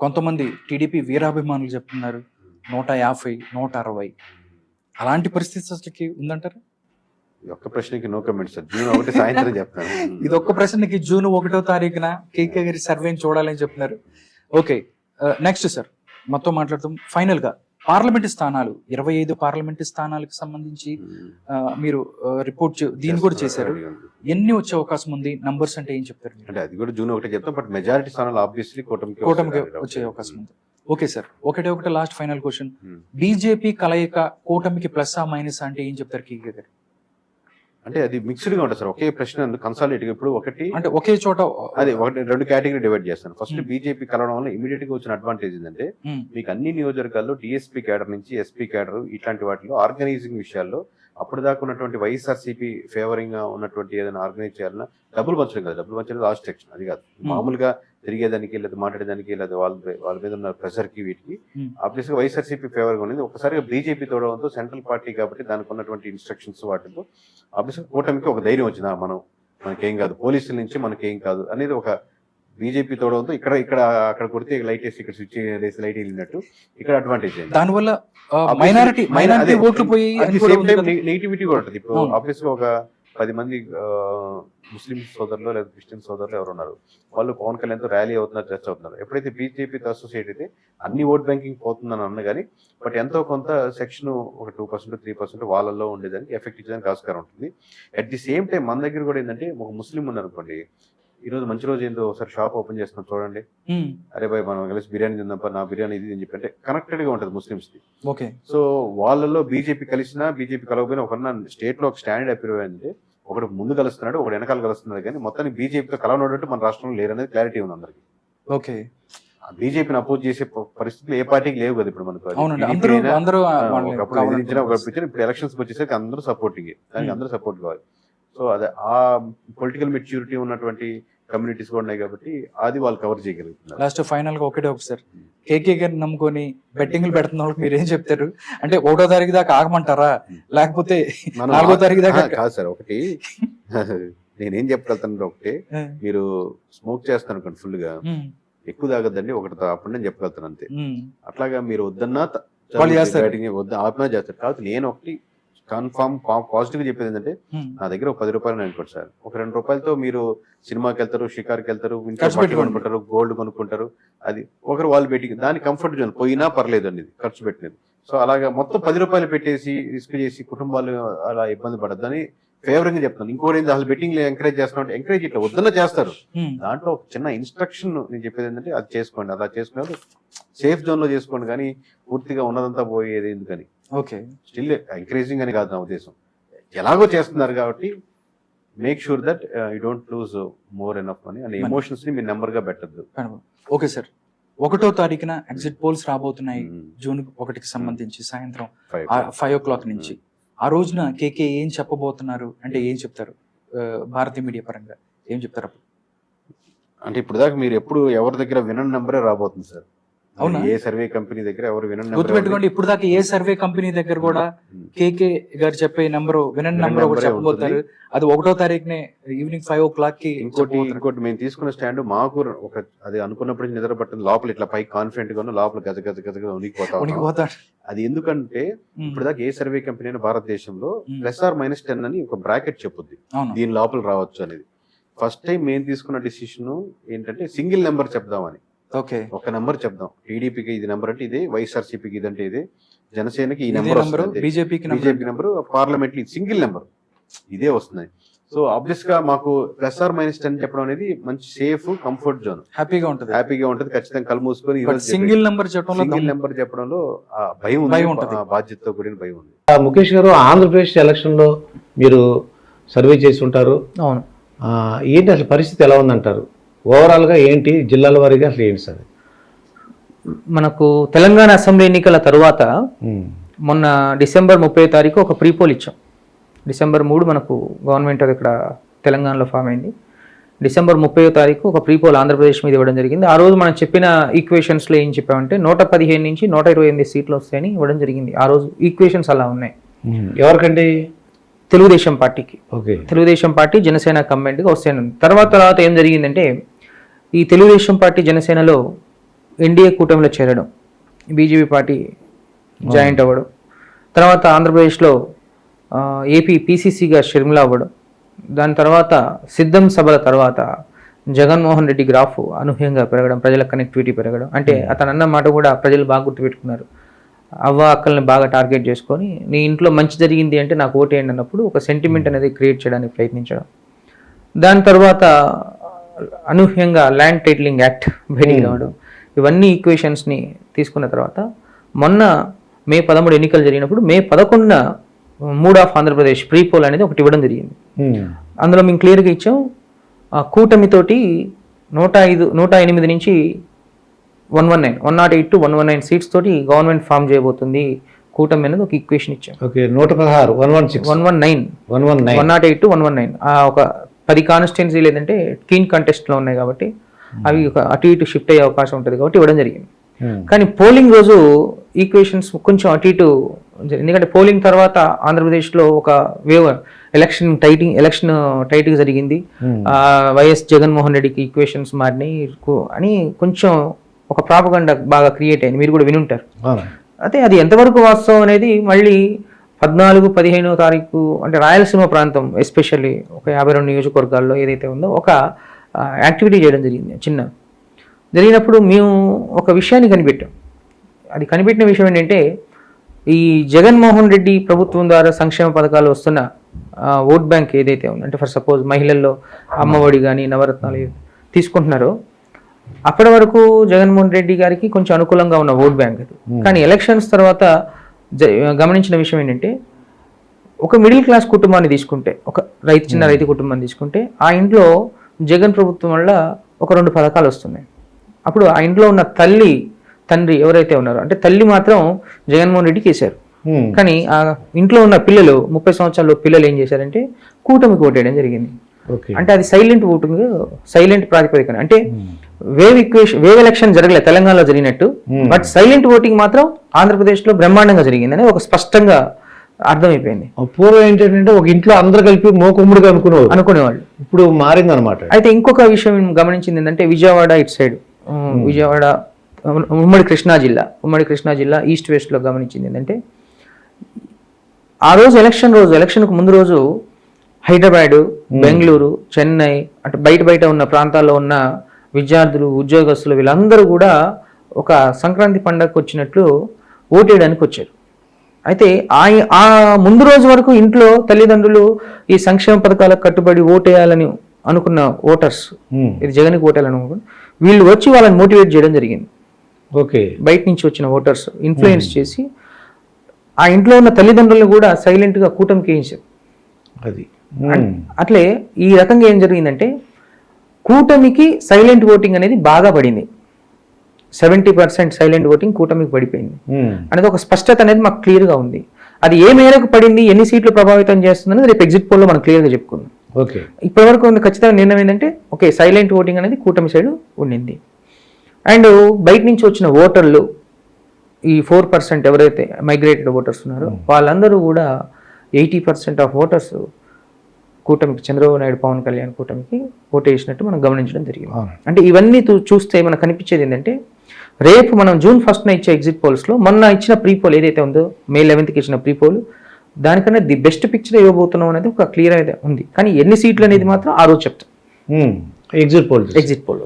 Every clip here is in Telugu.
కొంతమంది టీడీపీ వీరాభిమానులు చెప్తున్నారు నూట యాభై నూట అరవై. అలాంటి పరిస్థితి అసలుకి ఉందంటారు? ఈ ఒక్క ప్రశ్నకి నో కమెంట్స్ సార్. జూన్ ఒకటి సాయంత్రం చెప్తాను. ఇది ఒక్క ప్రశ్నకి జూన్ ఒకటో తారీఖున కేకే గారి సర్వేని చూడాలని చెప్తున్నారు. ఓకే నెక్స్ట్ సార్ మొత్తం మాట్లాడుతాం. ఫైనల్గా పార్లమెంట్ స్థానాలు ఇరవై ఐదు పార్లమెంట్ స్థానాలకు సంబంధించి ఆ, మీరు రిపోర్ట్ దీన్ని కూడా చేశారు. ఎన్ని వచ్చే అవకాశం ఉంది నంబర్స్ అంటే ఏం చెప్తారు? అంటే అది కూడా జూన్ ఒకటి చెప్తాం బట్ మెజారిటీ స్థానాలు ఆబ్వియస్లీ కూటమికి కూటమికి. వచ్చే అవకాశం ఉంది ఓకే సార్ ఒకటే ఒకటి లాస్ట్ ఫైనల్ క్వశ్చన్. బీజేపీ కలయిక కూటమికి ప్లస్ ఆ మైనస్ అంటే ఏం చెప్తారు కేకే గారు అంటే అది మిక్స్డ్గా ఉంటుంది సార్ ఒకే ప్రశ్న కన్సాలిడేట్ ఇప్పుడు ఒకటి అంటే ఒకే చోట అదే ఒకటి రెండు కేటగిరీ డివైడ్ చేస్తాను ఫస్ట్. బీజేపీ కలవడం వల్ల ఇమీడియట్గా వచ్చిన అడ్వాంటేజ్ ఏంటంటే. మీకు అన్ని నియోజకవర్గాల్లో డిఎస్పీ కేడర్ నుంచి ఎస్పీ కేడర్ ఇట్లాంటి వాటిలో ఆర్గనైజింగ్ విషయాల్లో అప్పుడు దాకా ఉన్నటువంటి వైఎస్ఆర్సీపీ ఫేవరింగ్గా ఉన్నటువంటి ఏదైనా ఆర్గనైజ్ చేయాలన్నా డబ్బులు పంచడం కాదు డబ్బులు పంచడం లాస్ట్ సెక్షన్ అది కాదు. మామూలుగా తిరిగేదానికి లేదా మాట్లాడేదానికి లేదా వాళ్ళ వాళ్ళ మీద ఉన్న ప్రెషర్కి వీటికి Hmm. ఆబ్వియస్గా వైఎస్ఆర్సీపీ ఫేవర్గా ఉంది ఒకసారిగా బీజేపీ తోడడంతో సెంట్రల్ పార్టీ కాబట్టి దానికి ఉన్నటువంటి ఇన్స్ట్రక్షన్స్ వాటితో ఆబ్వియస్గా కూటమికి ఒక ధైర్యం వచ్చింది మనం మనకేం కాదు పోలీసుల నుంచి మనకేం కాదు అనేది ఒక బీజేపీ తోడడంతో ఇక్కడ ఇక్కడ అక్కడ కొడితే లైట్ వేసి ఇక్కడ స్విచ్ వేసి లైట్ వెళ్ళినట్టు ఇక్కడ అడ్వాంటేజ్ దానివల్ల మైనారిటీ మైనారిటీ ఓట్లు పోయి. నెగిటివిటీ కూడా ఉంటుంది ఇప్పుడు అవును. ఆబ్వియస్గా ఒక పది మంది ముస్లిం సోదరులు లేదా క్రిస్టియన్ సోదరులు ఎవరు ఉన్నారు వాళ్ళు పవన్ కళ్యాణ్తో ర్యాలీ అవుతున్నారు చర్చ అవుతున్నారు. ఎప్పుడైతే బీజేపీతో అసోసియేట్ అయితే అన్ని ఓట్ బ్యాంకింగ్ పోతుందని అన్న కానీ బట్ ఎంతో కొంత సెక్షన్ ఒక టూ పర్సెంట్ త్రీ పర్సెంట్ వాళ్ళల్లో ఉండేదానికి ఎఫెక్ట్ ఇచ్చేదానికి ఆస్కారం ఉంటుంది. అట్ ది సేమ్ టైం మన దగ్గర కూడా ఏంటంటే ఒక ముస్లిం ఉన్నారనుకోండి ఈ రోజు మంచి రోజు ఏందో ఒకసారి షాప్ ఓపెన్ చేస్తున్నాం చూడండి. అరే బాయ్ మనం కలిసి బిర్యానీ తిందాం నా బిర్యానీ ఇది అని చెప్పి అంటే కనెక్టెడ్గా ఉంటుంది ముస్లిమ్స్ ది ఓకే. సో వాళ్ళలో బీజేపీ కలిసినా బీజేపీ కలవకపోయినా ఒక స్టేట్లో ఒక స్టాండర్డ్ అపీర్ అయింది ఒకడు ముందు కలుస్తున్నాడు ఒకడు వెనకాల కలుస్తున్నాడు కానీ మొత్తానికి బీజేపీతో కలవనట్టు మన రాష్ట్రంలో లేరనేది క్లారిటీ ఉంది అందరికి. ఓకే. బీజేపీని అపోజ్ చేసే పరిస్థితులు ఏ పార్టీకి లేవు కదా ఇప్పుడు మనకు. ఇప్పుడు ఎలక్షన్స్ వచ్చేసరికి అందరూ సపోర్టింగ్ దానికి. అందరూ సపోర్ట్ కావాలి. సో అదే ఆ పొలిటికల్ మెచ్యూరిటీ ఉన్నటువంటి కమ్యూనిటీస్ కూడా ఉన్నాయి కాబట్టి అది వాళ్ళు కవర్ చేయగలుగుతున్నారు. లాస్ట్ ఫైనల్గా ఒకటే ఒకసారి కేకే గారిని నమ్ముకొని బెట్టింగ్లు పెడుతున్న వాళ్ళకి మీరు ఏం చెప్తారు? అంటే ఒకటో తారీఖు దాకా ఆగమంటారా? లేకపోతే నాలుగో తారీఖు దాకా కాదు సార్ ఒకటి నేనేం చెప్పగలుగుతాను ఒకటి. మీరు స్మోక్ చేస్తాను అనుకోండి ఫుల్గా. ఎక్కువ తాగద్దండి ఒకటి తాపండి అని చెప్పగలుగుతాను అంతే. అట్లాగా మీరు వద్దన్నా వద్ద ఆత్మ చేస్తారు. కాబట్టి నేను ఒకటి కన్ఫామ్ పాజిటివ్ చెప్పేది ఏంటంటే. నా దగ్గర ఒక పది రూపాయలు అనుకోండి సార్. ఒక రెండు రూపాయలతో మీరు సినిమాకి వెళ్తారు షికార్కి వెళ్తారు. కొనుక్కుంటారు గోల్డ్ కొనుక్కుంటారు అది ఒకరు వాళ్ళు పెట్టి దాని కంఫర్ట్ జోన్ పోయినా పర్లేదు అండి ఖర్చు పెట్టినది. సో అలాగా మొత్తం పది రూపాయలు పెట్టేసి రిస్క్ చేసి కుటుంబాలు అలా ఇబ్బంది పడద్దని ఫేవరింగ్గా చెప్తాను ఇంకోటి ఏంటి అసలు బెట్టింగ్ ఎంకరేజ్ చేస్తున్నా ఎంకరేజ్ ఇట్లా వద్దన్నా చేస్తారు. దాంట్లో ఒక చిన్న ఇన్స్ట్రక్షన్ నేను చెప్పేది ఏంటంటే అది చేసుకోండి. అలా చేసుకున్నారు సేఫ్ జోన్లో చేసుకోండి కానీ పూర్తిగా ఉన్నదంతా పోయేది ఎందుకని? ఓకే. స్టిల్ ఎంకరేజింగ్ అని కాదు నా ఉద్దేశం. ఎలాగో చేస్తున్నారు కాబట్టి make sure that you don't lose more enough money and ఎమోషన్స్ని మీ నెంబర్గా పెట్టద్దు. Okay sir. ఒకటో తారీఖున ఎగ్జిట్ పోల్స్ రాబోతున్నాయి. జూన్ ఒకటికి సంబంధించి సాయంత్రం ఫైవ్ ఓ క్లాక్ నుంచి. ఆ రోజున కేకే ఏం చెప్పబోతున్నారు? అంటే ఏం చెప్తారు? భారతీయ మీడియా పరంగా ఏం చెప్తారు అప్పుడు? అంటే ఇప్పుడు దాకా మీరు ఎప్పుడు ఎవరి దగ్గర వినని నెంబరే రాబోతుంది సార్ అవునా? ఏ సర్వే కంపెనీ దగ్గర ఎవరు వినని గుర్తుపెట్టుకోండి ఇప్పుడు దాకా ఏ సర్వే కంపెనీ దగ్గర కూడా కేకే గారు చెప్పే నంబర్ వినని నంబర్ ఒకటి చెప్పబోతారు. అది ఒకటో తారీఖునే ఈవినింగ్ ఫైవ్ ఓ క్లాక్కి ఇంకోటి. ఇంకోటి మేము తీసుకున్న స్టాండ్ మాకు ఒక అది అనుకున్నప్పుడు నిద్ర పట్టింది. లోపల ఇట్లా పై కాన్ఫిడెంట్గా లోపల గజ గజ గజగా ఉనికిపోతా ఉన్నాం. ఉనికిపోతాడు. అది ఎందుకంటే ఇప్పుడు దాకా ఏ సర్వే కంపెనీ అయినా భారతదేశంలో. ప్లస్ ఆర్ మైనస్ టెన్ అని ఒక బ్రాకెట్ చెప్పుద్ది. దీని లోపల రావచ్చు అనేది. ఫస్ట్ టైం మేము తీసుకున్న డిసిషన్ ఏంటంటే సింగిల్ నెంబర్ చెప్దామని. ఓకే. ఒక నెంబర్ చెప్దాం. టీడీపీకి ఇది నెంబర్ అంటే ఇదే వైఎస్ఆర్సీపీకి ఇదంటే ఇదే జనసేనకి ఈ ఇదే నెంబర్ బీజేపీకి BJP number parliament single number. ఇదే వస్తుంది. సో ఆబ్వియస్గా మాకు ప్లస్ ఆర్ మైనస్ టెన్ చెప్పడం అనేది మంచి సేఫ్ కంఫర్ట్ జోన్ హ్యాపీగా ఉంటది. హ్యాపీగా ఉంటది ఖచ్చితంగా కళ్ళు మూసుకొని సింగిల్ నంబర్ చెప్పడంలో సింగిల్. నెంబర్ చెప్పడంలో ఆ భయం భయం ఉంది ఉంటది. ఆ బాధ్యతతో కూడిన భయం ఉంది. ఆ, ముఖేష్ గారు ఆంధ్రప్రదేశ్ ఎలక్షన్లో మీరు సర్వే చేసి ఉంటారు. అవును. ఆ, ఏంటి అసలు పరిస్థితి ఎలా ఉందంటారు? ఓవరాల్గా ఏంటి? జిల్లాల వారీగా అసలు ఏంటి సార్? మనకు తెలంగాణ అసెంబ్లీ ఎన్నికల తరువాత మొన్న డిసెంబర్ ముప్పై తారీఖు ఒక ప్రీపోల్ ఇచ్చాం. డిసెంబర్ మూడు మనకు గవర్నమెంట్ అది ఇక్కడ తెలంగాణలో ఫామ్ అయింది. డిసెంబర్ ముప్పై తారీఖు ఒక ప్రీపోల్ ఆంధ్రప్రదేశ్ మీద ఇవ్వడం జరిగింది. ఆ రోజు మనం చెప్పిన ఈక్వేషన్స్లో ఏం చెప్పామంటే నూట పదిహేను నుంచి నూట ఇరవై ఎనిమిది సీట్లు వస్తాయని ఇవ్వడం జరిగింది. ఆ రోజు ఈక్వేషన్స్ అలా ఉన్నాయి. ఎవరికండి? తెలుగుదేశం పార్టీకి. ఓకే. తెలుగుదేశం పార్టీ జనసేన కంబైన్డ్గా వస్తాయని తర్వాత తర్వాత ఏం జరిగిందంటే ఈ తెలుగుదేశం పార్టీ జనసేనలో ఎన్డీఏ కూటమిలో చేరడం బీజేపీ పార్టీ జాయింట్ అవ్వడం తర్వాత ఆంధ్రప్రదేశ్లో ఏపీ పీసీసీగా షర్మిల అవ్వడం దాని తర్వాత సిద్ధం సభల తర్వాత జగన్మోహన్ రెడ్డి గ్రాఫ్ అనూహ్యంగా పెరగడం ప్రజల కనెక్టివిటీ పెరగడం. అంటే అతను అన్న మాట కూడా ప్రజలు బాగా గుర్తుపెట్టుకున్నారు. అవ్వ అక్కల్ని బాగా టార్గెట్ చేసుకొని నీ ఇంట్లో మంచి జరిగింది అంటే నాకు ఓటేయండి అన్నప్పుడు ఒక సెంటిమెంట్ అనేది క్రియేట్ చేయడానికి ప్రయత్నించడం. దాని తర్వాత అనూహ్యంగా ల్యాండ్ టైటిలింగ్ యాక్ట్ బయటికి రావడం ఇవన్నీ ఈక్వేషన్స్ని తీసుకున్న తర్వాత మొన్న మే పదమూడు ఎన్నికలు జరిగినప్పుడు మే పదకొండున mood of Andhra Pradesh pre poll అనేది ఒకటి ఇవ్వడం జరిగింది. ఉమ్. అందులో మేము క్లియర్గా ఇచ్చాం ఆ కూటమితోటి నూట ఐదు నూట ఎనిమిది నుంచి one one nine one nought eight two one one nine seats తోటి గవర్నమెంట్ ఫామ్ చేయబోతుంది కూటమి అనేది ఒక ఈక్వేషన్ ఇచ్చాం. ఓకే నూట పదహారు one one six. One one nine. One one nine. One nought eight two one one nine. ఒక పది కాన్స్టిట్యున్సీ లేదంటే కీన్ కంటెస్ట్లో ఉన్నాయి కాబట్టి అవి ఒక అటు ఇటు షిఫ్ట్ అయ్యే అవకాశం ఉంటుంది కాబట్టి ఇవ్వడం జరిగింది ఉమ్. కానీ పోలింగ్ రోజు ఈక్వేషన్స్ కొంచెం అటు ఇటు. ఎందుకంటే పోలింగ్ తర్వాత ఆంధ్రప్రదేశ్లో ఒక వేవ్ ఎలక్షన్ టైటింగ్ ఎలక్షన్ టైట్గా జరిగింది Hmm. వైఎస్ జగన్మోహన్ రెడ్డికి ఈక్వేషన్స్ మారినాయి అని కొంచెం ఒక ప్రాపగండ బాగా క్రియేట్ అయింది మీరు కూడా వినుంటారు. అయితే అది ఎంతవరకు వాస్తవం అనేది మళ్ళీ పద్నాలుగు పదిహేనో తారీఖు అంటే రాయలసీమ ప్రాంతం ఎస్పెషల్లీ ఒక యాభై రెండు నియోజకవర్గాల్లో ఏదైతే ఉందో ఒక యాక్టివిటీ చేయడం జరిగింది చిన్న. జరిగినప్పుడు మేము ఒక విషయాన్ని కనిపెట్టాం. అది కనిపెట్టిన విషయం ఏంటంటే ఈ జగన్మోహన్ రెడ్డి ప్రభుత్వం ద్వారా సంక్షేమ పథకాలు వస్తున్న ఓట్ బ్యాంక్ ఏదైతే ఉందో అంటే ఫర్ సపోజ్ మహిళల్లో అమ్మఒడి కానీ నవరత్నాలు తీసుకుంటున్నారో అప్పటి వరకు జగన్మోహన్ రెడ్డి గారికి కొంచెం అనుకూలంగా ఉన్న ఓట్ బ్యాంక్ అది. కానీ ఎలక్షన్స్ తర్వాత గమనించిన విషయం ఏంటంటే ఒక మిడిల్ క్లాస్ కుటుంబాన్ని తీసుకుంటే ఒక రైతు చిన్న రైతు కుటుంబాన్ని తీసుకుంటే ఆ ఇంట్లో జగన్ ప్రభుత్వం వల్ల ఒక రెండు పథకాలు వస్తున్నాయి. అప్పుడు ఆ ఇంట్లో ఉన్న తల్లి తండ్రి ఎవరైతే ఉన్నారో అంటే తల్లి మాత్రం జగన్మోహన్ రెడ్డికి వేశారు. కానీ ఆ ఇంట్లో ఉన్న పిల్లలు ముప్పై సంవత్సరాల పిల్లలు ఏం చేశారంటే కూటమికి ఓటేయడం జరిగింది. అంటే అది సైలెంట్ ఓటింగ్ సైలెంట్ ప్రాతిపదికన. అంటే వేవ్ ఈక్వేషన్ వేవ్ ఎలక్షన్ జరగలేదు తెలంగాణలో జరిగినట్టు. బట్ సైలెంట్ ఓటింగ్ మాత్రం ఆంధ్రప్రదేశ్లో బ్రహ్మాండంగా జరిగింది అనేది ఒక స్పష్టంగా అర్థమైపోయింది. పూర్వం ఏంటంటే ఒక ఇంట్లో అందరు కలిపి మోకుమ్ముడిగా అనుకునేవారు. అనుకునేవాళ్ళు. ఇప్పుడు మారింది అనమాట అయితే ఇంకొక విషయం గమనించింది ఏంటంటే విజయవాడ ఇటు సైడ్ విజయవాడ ఉమ్, ఉమ్మడి కృష్ణా జిల్లా ఉమ్మడి కృష్ణా జిల్లా ఈస్ట్ వెస్ట్లో గమనించింది ఏంటంటే ఆ రోజు ఎలక్షన్ రోజు ఎలక్షన్కు ముందు రోజు హైదరాబాదు బెంగళూరు చెన్నై అటు బయట బయట ఉన్న ప్రాంతాల్లో ఉన్న విద్యార్థులు ఉద్యోగస్తులు వీళ్ళందరూ కూడా ఒక సంక్రాంతి పండగకు వచ్చినట్లు ఓటేయడానికి వచ్చారు. అయితే ఆ ఆ ముందు రోజు వరకు ఇంట్లో తల్లిదండ్రులు ఈ సంక్షేమ పథకాలకు కట్టుబడి ఓటేయాలని అనుకున్న ఓటర్స్. ఇది జగన్కి ఓటేయాలని అనుకున్న వీళ్ళు వచ్చి వాళ్ళని మోటివేట్ చేయడం జరిగింది. ఓకే. బయట నుంచి వచ్చిన ఓటర్స్ ఇన్ఫ్లుయెన్స్ చేసి ఆ ఇంట్లో ఉన్న తల్లిదండ్రులను కూడా సైలెంట్గా కూటమికి వేయించారు. అది. అట్లే ఈ రకంగా ఏం జరిగిందంటే కూటమికి సైలెంట్ ఓటింగ్ అనేది బాగా పడింది. సెవెంటీ పర్సెంట్ సైలెంట్ ఓటింగ్ కూటమికి పడిపోయింది. అనేది ఒక స్పష్టత అనేది మాకు క్లియర్గా ఉంది. అది ఏ మేరకు పడింది ఎన్ని సీట్లు ప్రభావితం చేస్తుంది అనేది రేపు ఎగ్జిట్ పోల్లో మనం క్లియర్గా చెప్పుకుందాం. ఓకే. ఇప్పటివరకు ఉన్న ఖచ్చితంగా నిర్ణయం ఏంటంటే ఓకే సైలెంట్ ఓటింగ్ అనేది కూటమి సైడ్ ఉండింది. అండ్ బయట నుంచి వచ్చిన ఓటర్లు ఈ ఫోర్ పర్సెంట్ ఎవరైతే మైగ్రేటెడ్ ఓటర్స్ ఉన్నారో వాళ్ళందరూ కూడా ఎయిటీ పర్సెంట్ ఆఫ్ ఓటర్స్ కూటమికి చంద్రబాబు నాయుడు పవన్ కళ్యాణ్ కూటమికి ఓటు వేసినట్టు మనం గమనించడం జరిగింది. అంటే ఇవన్నీ చూస్తే మనకు కనిపించేది ఏంటంటే రేపు మనం జూన్ ఫస్ట్న ఇచ్చే ఎగ్జిట్ పోల్స్లో మొన్న ఇచ్చిన ప్రీ పోల్ ఏదైతే ఉందో మే లెవెన్త్కి ఇచ్చిన ప్రీ పోల్ దానికన్నా ది బెస్ట్ పిక్చర్ ఇవ్వబోతున్నాం అనేది ఒక క్లియర్ అయితే ఉంది. కానీ ఎన్ని సీట్లు అనేది మాత్రం ఆ రోజు చెప్తాం. ఎగ్జిట్ పోల్ ఎగ్జిట్ పోల్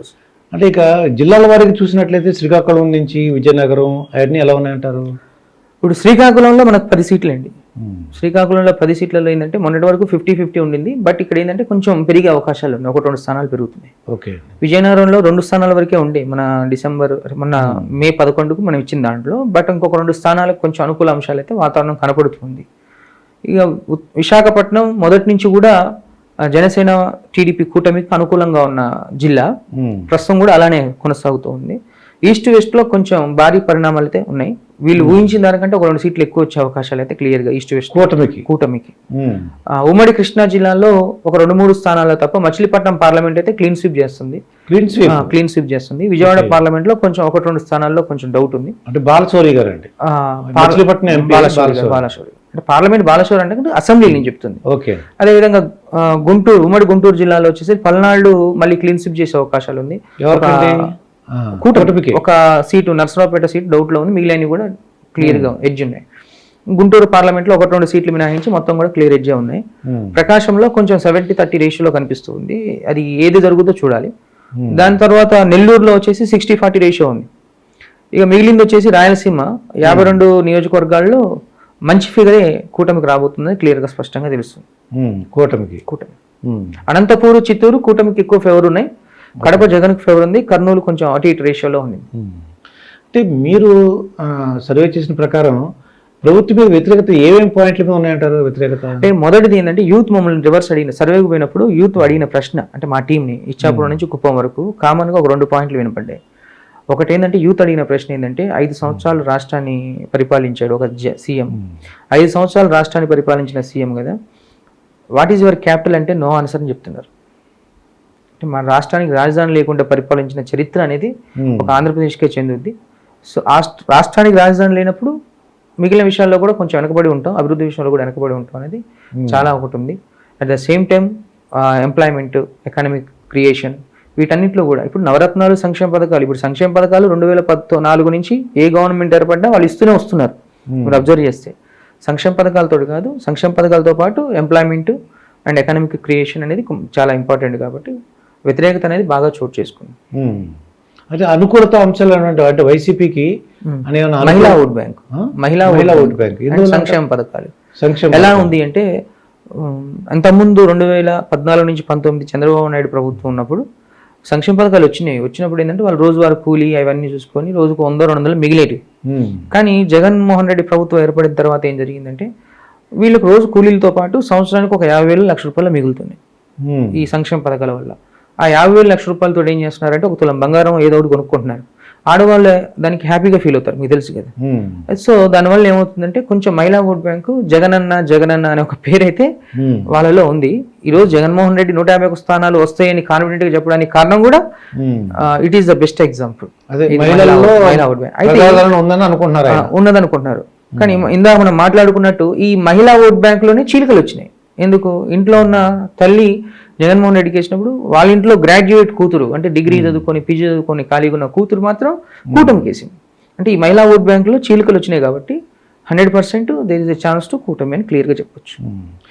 అంటే ఇక జిల్లాల వారికి చూసినట్లయితే శ్రీకాకుళం నుంచి విజయనగరం అవన్నీ ఎలా ఉన్నాయంటారు? ఇప్పుడు శ్రీకాకుళంలో మనకు పది సీట్లు అండి. శ్రీకాకుళంలో పది సీట్లలో ఏంటంటే మొన్నటి వరకు ఫిఫ్టీ ఫిఫ్టీ ఉండింది. బట్ ఇక్కడ ఏంటంటే కొంచెం పెరిగే అవకాశాలు ఉన్నాయి. ఒక రెండు స్థానాలు పెరుగుతున్నాయి. ఓకే. విజయనగరంలో రెండు స్థానాల వరకే ఉండే. మన డిసెంబర్ మొన్న మే పదకొండుకు మనం ఇచ్చిన దాంట్లో. బట్ ఇంకొక రెండు స్థానాలకు కొంచెం అనుకూల అంశాలు అయితే వాతావరణం కనపడుతుంది. ఇక విశాఖపట్నం మొదటి నుంచి కూడా జనసేన టీడీపీ కూటమికి అనుకూలంగా ఉన్న జిల్లా. ప్రస్తుతం కూడా అలానే కొనసాగుతూ ఉంది. ఈస్ట్ వెస్ట్లో కొంచెం భారీ పరిణామాలు అయితే ఉన్నాయి. వీళ్ళు ఊహించిన దానికంటే ఒక రెండు సీట్లు ఎక్కువ వచ్చే అవకాశాలు అయితే క్లియర్గా ఈస్ట్ వెస్ట్ కూటమికి. కూటమికి. ఆ, ఉమ్మడి కృష్ణా జిల్లాలో ఒక రెండు మూడు స్థానాల్లో తప్ప మచిలీపట్నం పార్లమెంట్ అయితే క్లీన్ స్వీప్ చేస్తుంది. క్లీన్ స్వీప్ క్లీన్ స్వీప్ చేస్తుంది. విజయవాడ పార్లమెంట్లో కొంచెం ఒకటి రెండు స్థానాల్లో కొంచెం డౌట్ ఉంది. అంటే బాలచౌరి గారు అండి బాలశౌరి బాలశౌరి. బాలశౌరి. అంటే పార్లమెంట్ బాలశౌరి అంటే అసెంబ్లీ నేను చెప్తుంది. ఓకే. అదేవిధంగా గుంటూరు ఉమ్మడి గుంటూరు జిల్లాలో వచ్చేసి పల్నాడు మళ్ళీ క్లీన్ స్వీప్ చేసే అవకాశాలు ఉంది. కూటమికి. ఒక సీటు నర్సరావుపేట సీట్ డౌట్లో ఉంది. మిగిలినవి కూడా క్లియర్గా ఎడ్జ్ ఉన్నాయి. గుంటూరు పార్లమెంట్లో ఒకటి రెండు సీట్లు మినహాయించి మొత్తం కూడా క్లియర్ ఎడ్జే ఉన్నాయి. ప్రకాశంలో కొంచెం సెవెంటీ థర్టీ రేషియోలో కనిపిస్తుంది అది ఏది జరుగుతుందో చూడాలి. దాని తర్వాత నెల్లూరులో వచ్చేసి సిక్స్టీ ఫార్టీ రేషియో ఉంది. ఇక మిగిలింది వచ్చేసి రాయలసీమ. యాభై రెండు నియోజకవర్గాల్లో మంచి ఫిగరే కూటమికి రాబోతుందని క్లియర్గా స్పష్టంగా తెలుస్తుంది. కూటమికి. కూటమి. అనంతపూర్ చిత్తూరు కూటమికి ఎక్కువ ఫేవర్ ఉన్నాయి. కడప జగన్కి ఫేవర్ ఉంది కర్నూలు కొంచెం అటు ఇటు రేషియోలో ఉంది. అంటే మీరు సర్వే చేసిన ప్రకారం ప్రభుత్వం మీద వ్యతిరేకత ఏమేమి పాయింట్ల మీద ఉన్నాయంటారు వ్యతిరేకత? అంటే మొదటిది ఏంటంటే యూత్ మమ్మల్ని రివర్స్ అడిగిన సర్వేకి పోయినప్పుడు యూత్ అడిగిన ప్రశ్న అంటే మా టీంని ఇచ్చాపురం నుంచి కుప్పం వరకు కామన్గా ఒక రెండు పాయింట్లు వినపడ్డాయి. ఒకటి ఏంటంటే యూత్ అడిగిన ప్రశ్న ఏంటంటే ఐదు సంవత్సరాలు రాష్ట్రాన్ని పరిపాలించాడు ఒక సీఎం. ఐదు సంవత్సరాలు రాష్ట్రాన్ని పరిపాలించిన సీఎం కదా వాట్ ఈజ్ యువర్ క్యాపిటల్ అంటే నో ఆన్సర్ అని చెప్తున్నారు. మన రాష్ట్రానికి రాజధాని లేకుండా పరిపాలించిన చరిత్ర అనేది ఉమ్, ఒక ఆంధ్రప్రదేశ్కే చెందుద్ది సో రాష్ట్రానికి రాజధాని లేనప్పుడు మిగిలిన విషయాల్లో కూడా కొంచెం వెనకబడి ఉంటాం అభివృద్ధి విషయంలో కూడా వెనకబడి ఉంటాం అనేది చాలా ఒకటి ఉంది. At the same time employment economic creation వీటన్నిటిలో కూడా ఇప్పుడు నవరత్నాలు సంక్షేమ పథకాలు ఇప్పుడు సంక్షేమ పథకాలు రెండు వేల పద్తో నాలుగు నుంచి ఏ గవర్నమెంట్ ఏర్పడ్డా వాళ్ళు ఇస్తూనే వస్తున్నారు. మీరు అబ్జర్వ్ చేస్తే సంక్షేమ పథకాలతో కాదు సంక్షేమ పథకాలతో పాటు ఎంప్లాయ్మెంట్ అండ్ ఎకనామిక్ క్రియేషన్ అనేది చాలా ఇంపార్టెంట్ కాబట్టి వ్యతిరేకత అనేది బాగా చోటు చేసుకుంది. అంటే అనుకూలత అంశాలు అంటే వైసీపీకి మహిళా ఓట్ బ్యాంక్? మహిళా మహిళా ఓట్ బ్యాంక్. సంక్షేమ పథకాలు. సంక్షేమ ఎలా ఉంది అంటే అంతకుముందు రెండు వేల పద్నాలుగు నుంచి పంతొమ్మిది చంద్రబాబు నాయుడు ప్రభుత్వం ఉన్నప్పుడు సంక్షేమ పథకాలు వచ్చినాయి. వచ్చినప్పుడు ఏంటంటే వాళ్ళు రోజువారీ కూలీ అవన్నీ చూసుకొని రోజుకు వంద రెండు వందలు మిగిలేటివి. ఉమ్, కానీ జగన్మోహన్ రెడ్డి ప్రభుత్వం ఏర్పడిన తర్వాత ఏం జరిగిందంటే వీళ్ళకి రోజు కూలీలతో పాటు సంవత్సరానికి ఒక యాభై వేలు లక్ష రూపాయలు మిగులుతున్నాయి. ఈ సంక్షేమ పథకాల వల్ల. ఆ యాభై వేలు లక్ష రూపాయలతో ఏం చేస్తున్నారంటే ఒక తులం బంగారం ఏదో ఒకటి కొనుక్కుంటున్నారు. ఆడవాళ్ళు దానికి హ్యాపీగా ఫీల్ అవుతారు మీకు తెలుసు కదా. సో దానివల్ల ఏమవుతుందంటే కొంచెం మహిళా ఓట్ బ్యాంకు జగనన్న జగనన్న అనే ఒక పేరైతే వాళ్ళలో ఉంది. ఈరోజు జగన్మోహన్ రెడ్డి నూట యాభై ఒక స్థానాలు వస్తాయని కాన్ఫిడెంట్గా చెప్పడానికి కారణం కూడా. It is the best example ఉందని అనుకుంటున్నారు కానీ ఇందాక మనం మాట్లాడుకున్నట్టు ఈ మహిళా ఓట్ బ్యాంక్లోనే చీలికలు వచ్చినాయి. ఎందుకు? ఇంట్లో ఉన్న తల్లి జగన్మోహన్ రెడ్డికి వేసినప్పుడు వాళ్ళ ఇంట్లో గ్రాడ్యుయేట్ కూతురు అంటే డిగ్రీ చదువుకొని పీజీ చదువుకొని ఖాళీగా ఉన్న కూతురు మాత్రం కూటమికి వేసింది అంటే ఈ మహిళా ఓట్ బ్యాంక్లో చీలికలు వచ్చినాయి కాబట్టి hundred percent there is a chance to కూటమి అని క్లియర్గా చెప్పొచ్చు.